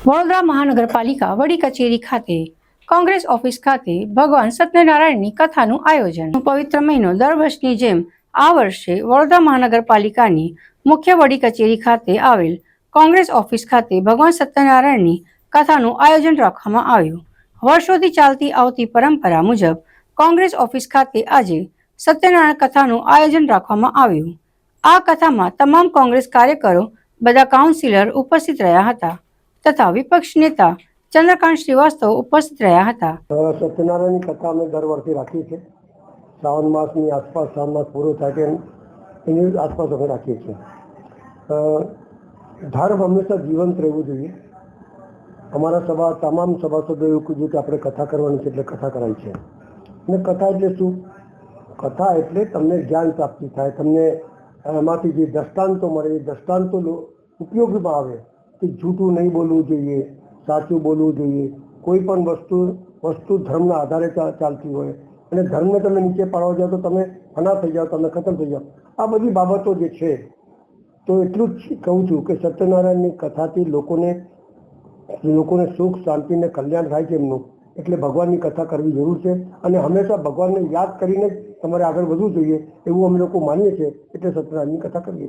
વડોદરા મહાનગરપાલિકા વડી કચેરી ખાતે, કોંગ્રેસ ઓફિસ ખાતે ભગવાન સત્યનારાયણની કથાનું આયોજન. પવિત્ર મહિનો દર વર્ષની જેમ આ વર્ષે વડોદરા મહાનગરપાલિકાની મુખ્ય વડી કચેરી ખાતે આવેલ કોંગ્રેસ ઓફિસ ખાતે ભગવાન સત્યનારાયણની કથાનું આયોજન રાખવામાં આવ્યું. વર્ષોથી ચાલતી આવતી પરંપરા મુજબ કોંગ્રેસ ઓફિસ ખાતે આજે સત્યનારાયણ કથાનું આયોજન રાખવામાં આવ્યું. આ કથામાં તમામ કોંગ્રેસ કાર્યકરો, બધા કાઉન્સિલર ઉપસ્થિત રહ્યા હતા. તથા વિપક્ષ નેતા ચંદ્રકાંત શ્રીવાસ્તવ ઉપસ્થિત રહ્યા હતા. સત્યનારાયણની કથા અમે દર વર્ષે રાખીએ છીએ. શ્રાવણ માસની આસપાસ, શ્રાવણ માસ પૂરો થાય કે એની આસપાસ અમે રાખીએ છીએ. ધર્મ હંમેશા જીવંત રહેવું જોઈએ. અમારા સભા, તમામ સભાસદો એવું કીધું કે આપણે કથા કરવાની છે એટલે કથા કરાય છે. અને કથા એટલે શું? કથા એટલે તમને જ્ઞાન પ્રાપ્તિ થાય. તમને એમાંથી જે દ્રષ્ટાંતો મળે, એ દ્રષ્ટાંતો ઉપયોગમાં આવે. કે જૂઠું નહીં બોલવું જોઈએ, સાચું બોલવું જોઈએ. કોઈ પણ વસ્તુ વસ્તુ ધર્મના આધારે ચાલતી હોય. અને ધર્મને તમે નીચે પાડવા જાઓ તો તમે ફના થઈ જાઓ તમે ખતમ થઈ જાઓ. આ બધી બાબતો જે છે, તો એટલું જ કહું છું કે સત્યનારાયણની કથાથી લોકોને લોકોને સુખ, શાંતિ અને કલ્યાણ થાય છે એમનું. એટલે ભગવાનની કથા કરવી જરૂર છે. અને હંમેશા ભગવાનને યાદ કરીને જ તમારે આગળ વધવું જોઈએ, એવું અમે લોકો માનીએ છીએ. એટલે સત્યનારાયણની કથા કરીએ